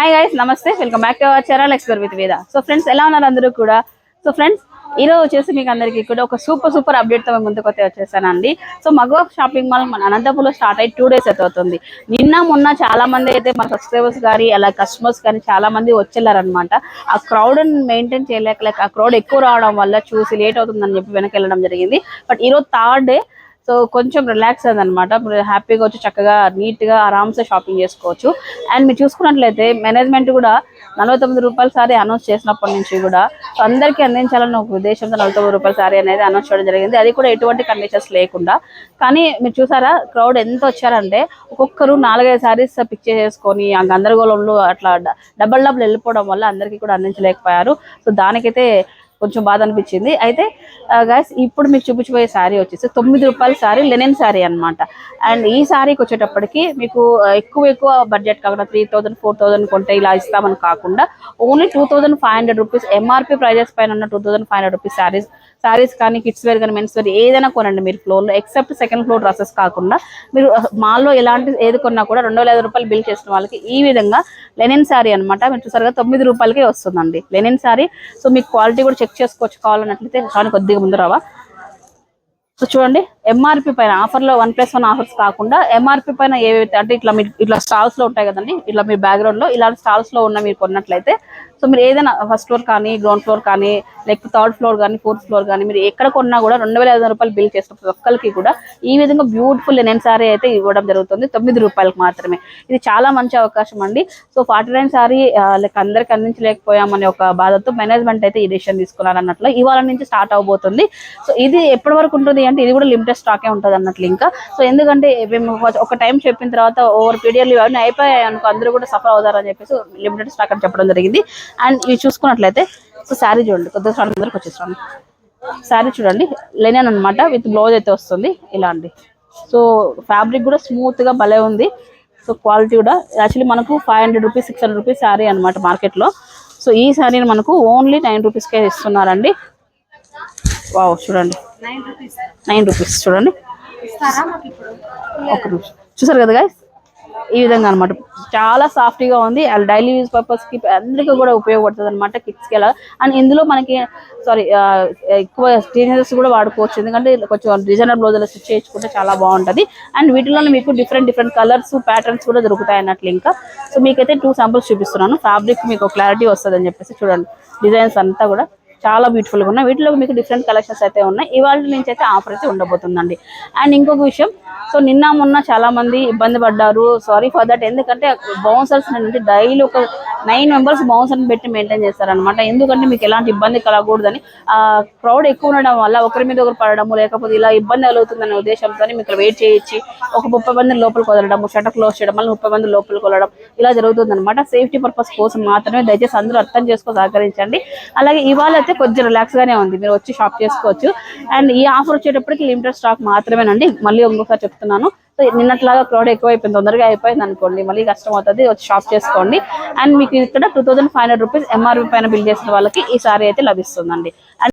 Hi guys నమస్తే. Welcome back to our Charan ఎక్స్పర్ with Veda so friends ఎలా ఉన్నారు అందరూ కూడా? సో ఫ్రెండ్స్ ఈరోజు వచ్చేసి మీకు అందరికీ కూడా ఒక సూపర్ సూపర్ అప్డేట్తో ముందుకు అయితే వచ్చేసానండి. సో మగవా షాపింగ్ మాల్ మన అనంతపూర్లో స్టార్ట్ అయ్యి టూ డేస్ అయితే అవుతుంది. నిన్న మొన్న చాలా మంది అయితే మన సబ్స్క్రైబర్స్ కానీ అలా కస్టమర్స్ కానీ చాలా మంది వచ్చేళ్ళారనమాట ఆ క్రౌడ్ మెయింటైన్ చేయలేక లైక్ ఆ క్రౌడ్ ఎక్కువ రావడం వల్ల చూసి లేట్ అవుతుందని చెప్పి వెనక వెళ్ళడం జరిగింది. బట్ ఈరోజు థర్డ్ డే సో కొంచెం రిలాక్స్ అయింది అనమాట హ్యాపీగా వచ్చి చక్కగా నీట్గా ఆరామ్సే షాపింగ్ చేసుకోవచ్చు. అండ్ మీరు చూసుకున్నట్లయితే మేనేజ్మెంట్ కూడా నలభై తొమ్మిది రూపాయల సారీ అనౌన్స్ చేసినప్పటి నుంచి కూడా సో అందరికీ అందించాలని ఒక ఉద్దేశంతో నలభై తొమ్మిది రూపాయల సారీ అనేది అనౌన్స్ చేయడం జరిగింది. అది కూడా ఎటువంటి కండిషన్స్ లేకుండా. కానీ మీరు చూసారా క్రౌడ్ ఎంత వచ్చారంటే ఒక్కొక్కరు నాలుగైదు సారీస్ పిక్ చేసుకొని ఆ గందరగోళంలో అట్లా డబుల్ డబల్ డబుల్ వెళ్ళిపోవడం వల్ల అందరికీ కూడా అందించలేకపోయారు. సో దానికైతే కొంచెం బాధ అనిపించింది. అయితే గాయస్ ఇప్పుడు మీకు చూపించబోయే శారీ వచ్చేసి తొమ్మిది రూపాయల శారీ లెనిన్ శారీ అనమాట అండ్ ఈ శారీకి వచ్చేటప్పటికి మీకు ఎక్కువ ఎక్కువ బడ్జెట్ కాకుండా త్రీ థౌసండ్ ఫోర్ థౌసండ్ కొంటే ఇలా ఇస్తామని కాకుండా only two thousand five hundred rupees MRP prices పైన ఉన్న two thousand five hundred rupees saris saris కానీ కిడ్స్ వేర్ కానీ మెన్స్ వేర్ ఏదైనా కొనండి మీరు ఫ్లోర్లో ఎక్సెప్ట్ సెకండ్ ఫ్లోర్ డ్రెస్సెస్ కాకుండా మీరు మాల్లో ఎలాంటి ఏది కొన్నా కూడా రెండు వేల ఐదు రూపాయలు బిల్ చేసిన వాళ్ళకి ఈ విధంగా లెనిన్ శారీ అన్నమాట. మీరు చూసారుగా తొమ్మిది రూపాయలకే వస్తుందండి లెనిన్ శారీ సో మీకు క్వాలిటీ కూడా చెక్ చేసుకోవచ్చు కావాలన్నట్లయితే కానీ కొద్దిగా ముందు రావా. సో చూడండి ఎంఆర్పి పైన ఆఫర్లో వన్ ప్లస్ వన్ ఆఫర్స్ కాకుండా ఎంఆర్పి పైన ఏవైతే అంటే ఇట్లా మీరు ఇట్లా స్టాల్స్లో ఉంటాయి కదండి ఇట్లా మీ బ్యాక్గ్రౌండ్లో ఇలాంటి స్టాల్స్లో ఉన్న మీరు కొన్నట్లయితే సో మీరు ఏదైనా ఫస్ట్ ఫ్లోర్ కానీ గ్రౌండ్ ఫ్లోర్ కానీ లేకపోతే థర్డ్ ఫ్లోర్ కానీ ఫోర్త్ ఫ్లోర్ కానీ మీరు ఎక్కడ కొన్నా కూడా రెండు వేల ఐదు రూపాయలు బిల్ చేసిన ప్రతి ఒక్కరికి కూడా ఈ విధంగా బ్యూటిఫుల్ లెనెన్ సారీ అయితే ఇవ్వడం జరుగుతుంది. తొమ్మిది రూపాయలకు మాత్రమే. ఇది చాలా మంచి అవకాశం అండి. So forty nine sari like అందరికి అందించలేకపోయామనే ఒక బాధతో మేనేజ్మెంట్ అయితే ఈ డిసిషన్ తీసుకున్నారు అన్నట్లు ఇవాళ నుంచి స్టార్ట్ అవబోతుంది. సో ఇది ఎప్పటి వరకు ఉంటుంది అంటే ఇది కూడా లిమిటెడ్ స్టాకే ఉంటుంది అన్నట్లు ఇంకా. సో ఎందుకంటే మేము ఒక- టైం చెప్పిన తర్వాత ఓవర్ పీరియడ్లు ఇవన్నీ అయిపోయాయి అనుకో అందరూ కూడా సఫర్ అవుతారని చెప్పేసి లిమిటెడ్ స్టాక్ అని చెప్పడం జరిగింది. అండ్ ఇవి చూసుకున్నట్లయితే సో శారీ చూడండి కొద్దిగా అందరికి వచ్చేసాను శారీ చూడండి లెనిన్ అన్నమాట విత్ బ్లౌజ్ అయితే వస్తుంది ఇలా అండి. సో ఫ్యాబ్రిక్ కూడా స్మూత్గా భలే ఉంది. సో క్వాలిటీ కూడా యాక్చువల్లీ మనకు five hundred rupees six hundred rupees sari అనమాట మార్కెట్లో. సో ఈ శారీని మనకు ఓన్లీ నైన్ రూపీస్కే ఇస్తున్నారండి. వావ్ చూడండి. నైన్ రూపీస్ చూడండి. ఒక నిమిషం. చూసారు కదా guys? ఈ విధంగా అనమాట చాలా సాఫ్ట్గా ఉంది. అండ్ డైలీ యూజ్ పర్పస్కి అందరికీ కూడా ఉపయోగపడుతుంది అనమాట కిడ్స్కి ఎలా అండ్ ఇందులో మనకి సారీ ఎక్కువ టీనేజర్స్ కూడా వాడుకోవచ్చు. ఎందుకంటే కొంచెం డిజైనర్ బ్లౌజులు స్టిచ్ చేయించుకుంటే చాలా బాగుంటుంది. అండ్ వీటిలో మీకు డిఫరెంట్ డిఫరెంట్ కలర్స్ ప్యాటర్న్స్ కూడా దొరుకుతాయి అన్నట్లు ఇంకా. సో మీకైతే టూ శాంపుల్స్ చూపిస్తున్నాను. ఫ్యాబ్రిక్ మీకు క్లారిటీ వస్తుంది అని చెప్పేసి చూడండి. డిజైన్స్ అంతా కూడా. చాలా బ్యూటిఫుల్గా ఉన్నాయి. వీటిలో మీకు డిఫరెంట్ కలెక్షన్స్ అయితే ఉన్నాయి. ఇవాళ నుంచి అయితే ఆఫర్ అయితే ఉండబోతుందండి. అండ్ ఇంకొక విషయం సో నిన్న మొన్న చాలామంది ఇబ్బంది పడ్డారు. సారీ ఫర్ దట్ ఎందుకంటే బౌన్సర్స్ నుండి డైలీ ఒక నైన్ మెంబర్స్ బౌన్సర్ని పెట్టి మెయింటైన్ చేస్తారనమాట ఎందుకంటే మీకు ఎలాంటి ఇబ్బంది కలగకూడదని ఆ క్రౌడ్ ఎక్కువ ఉండడం వల్ల ఒకరి మీద ఒకరు పడడము లేకపోతే ఇలా ఇబ్బంది కలుగుతుందనే ఉద్దేశంతో మీకు వెయిట్ చేయించి ఒక ముప్పై మంది లోపలికి వదలడము షటర్ క్లోజ్ చేయడం మళ్ళీ ముప్పై మంది లోపలికి వదలడం ఇలా జరుగుతుంది అనమాట సేఫ్టీ పర్పస్ కోసం మాత్రమే దయచేసి అందరూ అర్థం చేసుకో సహకరించండి. అలాగే ఇవాళ అయితే కొంచెం రిలాక్స్ గానే ఉంది. మీరు వచ్చి షాప్ చేసుకోవచ్చు. అండ్ ఈ ఆఫర్ వచ్చేటప్పటికి లిమిటెడ్ స్టాక్ మాత్రమేనండి. మళ్ళీ ఇంకొకసారి చెప్తున్నాను. సో నిన్నట్లాగా క్రౌడ్ ఎక్కువ అయిపోయింది తొందరగా అయిపోయింది అనుకోండి. మళ్ళీ కష్టం అవుతుంది వచ్చి షాప్ చేసుకోండి. అండ్ మీకు ఇక్కడ two thousand five hundred rupees MRP పైన బిల్ చేసిన వాళ్ళకి ఈ సారీ అయితే లభిస్తుందండి. అండ్